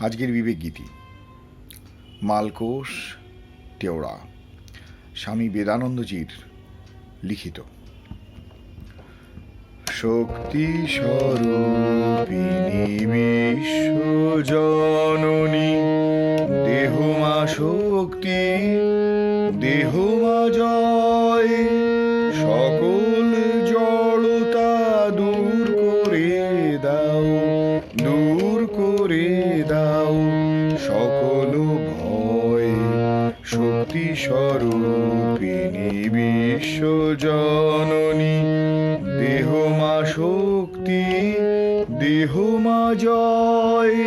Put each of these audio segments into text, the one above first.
আজকের বিবেক গীতি। মালকোষ তেওড়া স্বামী বেদানন্দজির লিখিত। শক্তি স্বরূপিণী বিশ্বজননী দেহমা শক্তি, দেহমা জয়, সকল জড়তা দূর করে দাও, দূর করে শক্তি স্বরূপিণী বিশ্বজননী দেহমা শক্তি দেহমা জয়।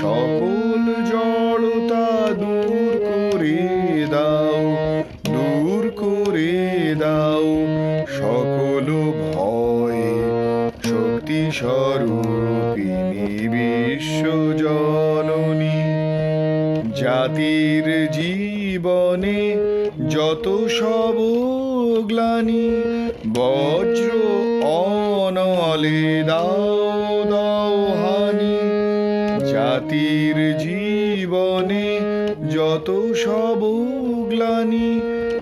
সকল জড়তা দূর করে দাও, দূর করে দাও সকল ভয়। শক্তি স্বরূপিণী বিশ্বজননী জাতির জীবনে যত সব গ্লানি বজ্র অনলে দাও দাও হানি। জাতির জীবনে যত সব গ্লানি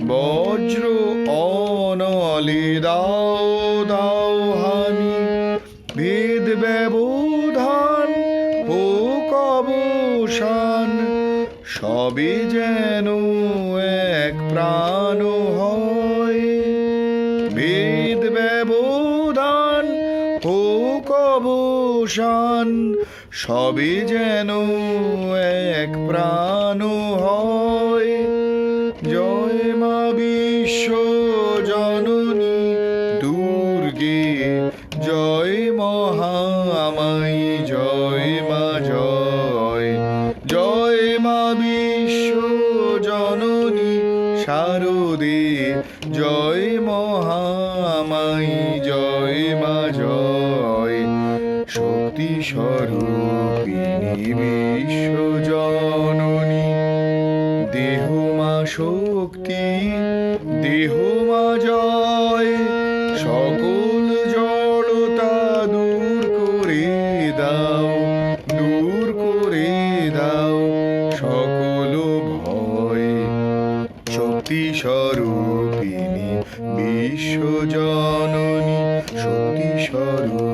বজ্র অনলে দাও দাও হানি। ভেদ ব্যবধান সবে যেন এক প্রাণ হয়। ভেদ ব্যবধান হোক অবসান সবে যেন এক প্রাণ হয়। জয় মা বিশ্ব জননী দুর্গে, জয় মহামাই জয় শারদে জয় মহামাই, জয় মা, জয়। শক্তি স্বরূপিণী বিশ্ব জননী। দেহ মা শক্তি, দেহ মা জয়। শক্তি স্বরূপিণী বিশ্বজননী শক্তি স্বরূপ